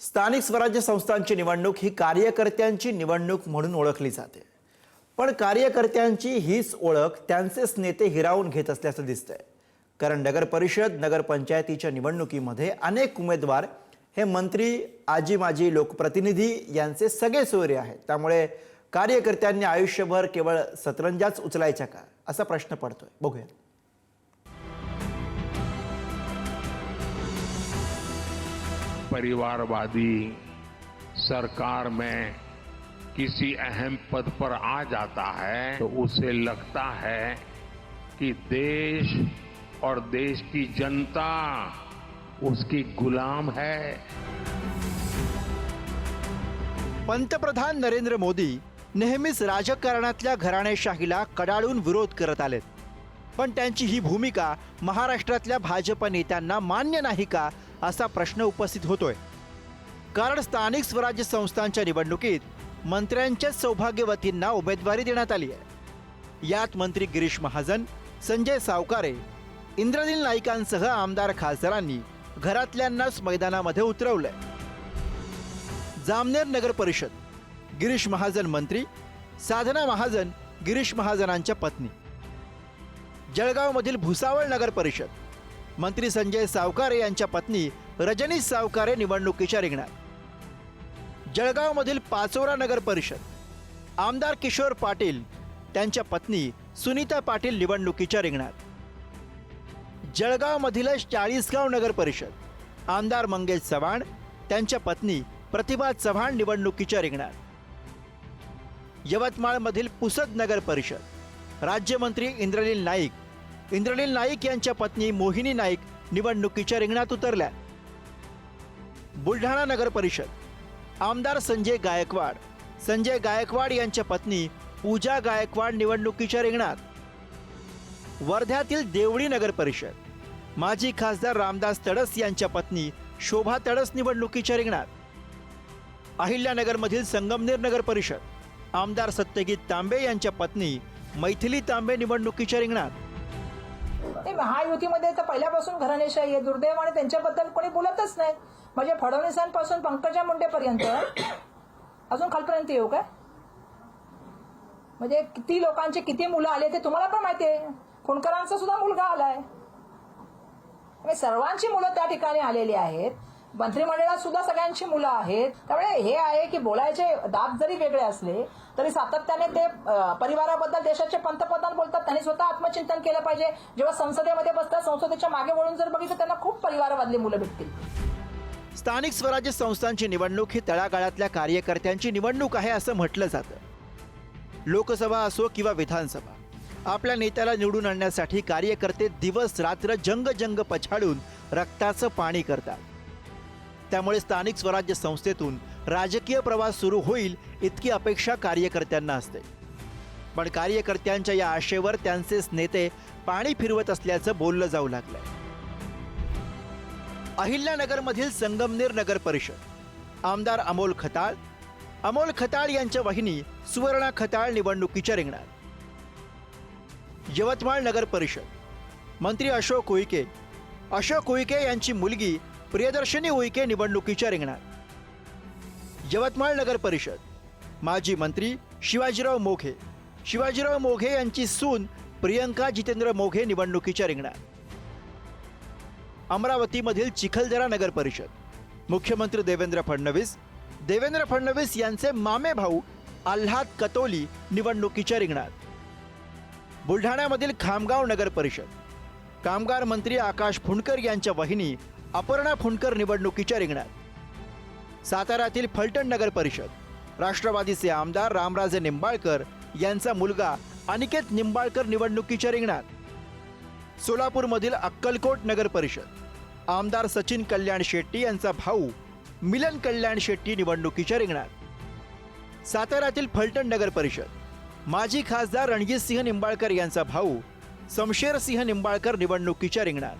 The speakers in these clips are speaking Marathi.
स्थानिक स्वराज्य संस्थांची निवडणूक ही कार्यकर्त्यांची निवडणूक म्हणून ओळखली जाते. पण कार्यकर्त्यांची हीच ओळख त्यांचेच नेते हिरावून घेत असल्याचं दिसतंय. कारण नगरपरिषद नगरपंचायतीच्या निवडणुकीमध्ये अनेक उमेदवार हे मंत्री आजी माजी लोकप्रतिनिधी यांचे सगळे सोयरे आहेत. त्यामुळे कार्यकर्त्यांनी आयुष्यभर केवळ सतरंजाच उचलायच्या का? असा प्रश्न पडतोय. बघूया परिवारवादी सरकार में किसी अहम पद पर आ जाता है तो उसे लगता है कि देश और देश की जनता उसकी गुलाम है। पंतप्रधान नरेंद्र मोदी नेहमीच राजकारणातल्या घराणेशाहीला कडाळून विरोध करत आलेत. पण त्यांची ही भूमिका महाराष्ट्रातल्या भाजप नेत्यांना मान्य नाही का असा प्रश्न उपस्थित होतोय. कारण स्थानिक स्वराज्य संस्थांच्या निवडणुकीत मंत्र्यांच्याच सौभाग्यवतींना उमेदवारी देण्यात आली आहे. यात मंत्री गिरीश महाजन संजय सावकारे इंद्रनील नाईकांसह आमदार खासदारांनी घरातल्यांनाच मैदानामध्ये उतरवलंय. जामनेर नगर परिषद गिरीश महाजन मंत्री साधना महाजन गिरीश महाजनांच्या पत्नी. जळगावमधील भुसावळ नगर परिषद मंत्री संजय सावकारे यांच्या पत्नी रजनी सावकारे निवडणुकीच्या रिंगणात. जळगावमधील पाचोरा नगर परिषद. आमदार किशोर पाटील त्यांच्या पत्नी सुनीता पाटील निवडणुकीच्या रिंगणात. जळगावमधील चाळीसगाव नगर परिषद. आमदार मंगेश चव्हाण त्यांच्या पत्नी प्रतिभा चव्हाण निवडणुकीच्या रिंगणात. यवतमाळमधील पुसद नगर परिषद. राज्यमंत्री इंद्रनील नाईक इंद्रनील नाईक यांच्या पत्नी मोहिनी नाईक निवडणुकीच्या रिंगणात उतरल्या. बुलढाणा नगर परिषद. आमदार संजय गायकवाड. संजय गायकवाड यांच्या पत्नी पूजा गायकवाड निवडणुकीच्या रिंगणात. वर्ध्यातील देवळी नगर परिषद. माजी खासदार रामदास तडस यांच्या पत्नी शोभा तडस निवडणुकीच्या रिंगणात. अहिल्यानगरमधील संगमनेर नगर परिषद. आमदार सत्यजित तांबे यांच्या पत्नी मैथिली तांबे निवडणुकीच्या रिंगणात. ते महायुतीमध्ये तर पहिल्यापासून घराणेशाही आहे. दुर्दैव आणि त्यांच्याबद्दल कोणी बोलतच नाही. म्हणजे फडणवीसांपासून पंकजा मुंडेपर्यंत अजून खालपर्यंत येऊ काय? म्हणजे किती लोकांचे किती मुलं आले ते तुम्हाला पण माहिती आहे. खुणकरांचा सुद्धा मुलगा आलाय. म्हणजे सर्वांची मुलं त्या ठिकाणी आलेली आहेत. मंत्रिमंडळात सुद्धा सगळ्यांची मुलं आहेत. त्यामुळे हे आहे की बोलायचे दाब जरी वेगळे असले तरी सातत्याने ते परिवाराबद्दल देशाचे पंतप्रधान बोलतात त्यांनी स्वतः आत्मचिंतन केलं पाहिजे. जेव्हा संसदेमध्ये बसतात संसदेच्या मागे वळून जर बघितलं त्यांना खूप परिवारवादली मुलं भेटतील. स्थानिक स्वराज्य संस्थांची निवडणूक ही तळागाळातल्या कार्यकर्त्यांची निवडणूक आहे असं म्हटलं जातं. लोकसभा असो किंवा विधानसभा आपल्या नेत्याला निवडून आणण्यासाठी कार्यकर्ते दिवस रात्र जंग जंग पछाडून रक्ताचं पाणी करतात. त्यामुळे स्थानिक स्वराज्य संस्थेतून राजकीय प्रवास सुरू होईल इतकी अपेक्षा कार्यकर्त्यांना असते. पण कार्यकर्त्यांच्या या आशेवर त्यांचेच नेते पाणी फिरवत असल्याचं बोललं जाऊ लागलंय. अहिल्यानगरमधील संगमनेर नगर परिषद आमदार अमोल खताळ अमोल खताळ यांच्या वाहिनी सुवर्णा खताळ निवडणुकीच्या रिंगणात. यवतमाळ नगर परिषद मंत्री अशोक उईके अशोक उईके यांची मुलगी प्रियदर्शनी उईके निवडणुकीच्या रिंगणात. यवतमाळ नगर परिषद. माजी मंत्री शिवाजीराव मोघे. शिवाजीराव मोघे यांची सून प्रियंका जितेंद्र मोघे निवडणुकीच्या रिंगणात. अमरावतीमधील चिखलदरा नगर परिषद. मुख्यमंत्री देवेंद्र फडणवीस. देवेंद्र फडणवीस यांचे मामे भाऊ आल्हाद कतोली निवडणुकीच्या रिंगणात. बुलढाण्यामधील खामगाव नगर परिषद. कामगार मंत्री आकाश फुंडकर यांच्या वहिनी अपर्णा फुंडकर निवडणुकीच्या रिंगणात. साताऱ्यातील फलटण नगर परिषद. राष्ट्रवादीचे आमदार रामराजे निंबाळकर यांचा मुलगा अनिकेत निंबाळकर निवडणुकीच्या रिंगणात. सोलापूरमधील अक्कलकोट नगर परिषद. आमदार सचिन कल्याण शेट्टी यांचा भाऊ मिलन कल्याण शेट्टी निवडणुकीच्या रिंगणात. साताऱ्यातील फलटण नगर परिषद. माजी खासदार रणजितसिंह निंबाळकर यांचा भाऊ समशेर सिंह निंबाळकर निवडणुकीच्या रिंगणात.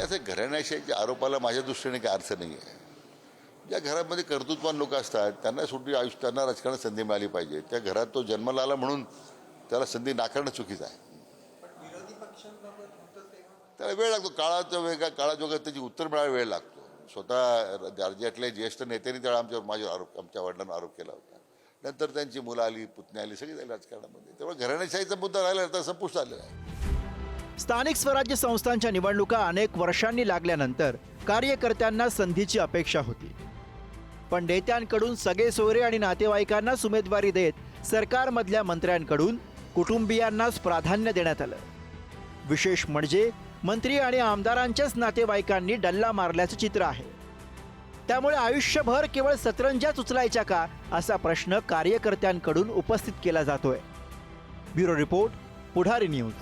असे घराण्याशाहीच्या आरोपाला माझ्या दृष्टीने काही अर्थ नाही आहे ज्या घरामध्ये कर्तृत्वान लोक असतात त्यांना सुटी आयुष्य त्यांना राजकारणात संधी मिळाली पाहिजे. त्या घरात तो जन्माला आला म्हणून त्याला संधी नाकारणं चुकीचं आहे. त्याला वेळ लागतो. काळाचा वेग काळाजोगात त्याची उत्तर मिळायला वेळ लागतो. स्वतः राज्यातल्या ज्येष्ठ नेत्यांनी त्यावेळा आमच्यावर माझ्यावर आरोप आमच्या वडिलांना आरोप केला होता. नंतर त्यांची मुलं आली पुतणी आली सगळी झाली राजकारणामध्ये. त्यामुळे घराण्याशाहीचा मुद्दा राहिला आता संपुष्ट आलेला आहे. स्थानिक स्वराज्य संस्थांच्या निवडणुका अनेक वर्षांनी लागल्यानंतर कार्यकर्त्यांना संधीची अपेक्षा होती. पण नेत्यांकडून सगळे सोयरे आणि नातेवाईकांनाच उमेदवारी देत सरकारमधल्या मंत्र्यांकडून कुटुंबियांनाच प्राधान्य देण्यात आलं. विशेष म्हणजे मंत्री आणि आमदारांच्याच नातेवाईकांनी डल्ला मारल्याचं चित्र आहे. त्यामुळे आयुष्यभर केवळ सतरंजाच उचलायच्या का असा प्रश्न कार्यकर्त्यांकडून उपस्थित केला जातोय. Bureau report Pudhari news.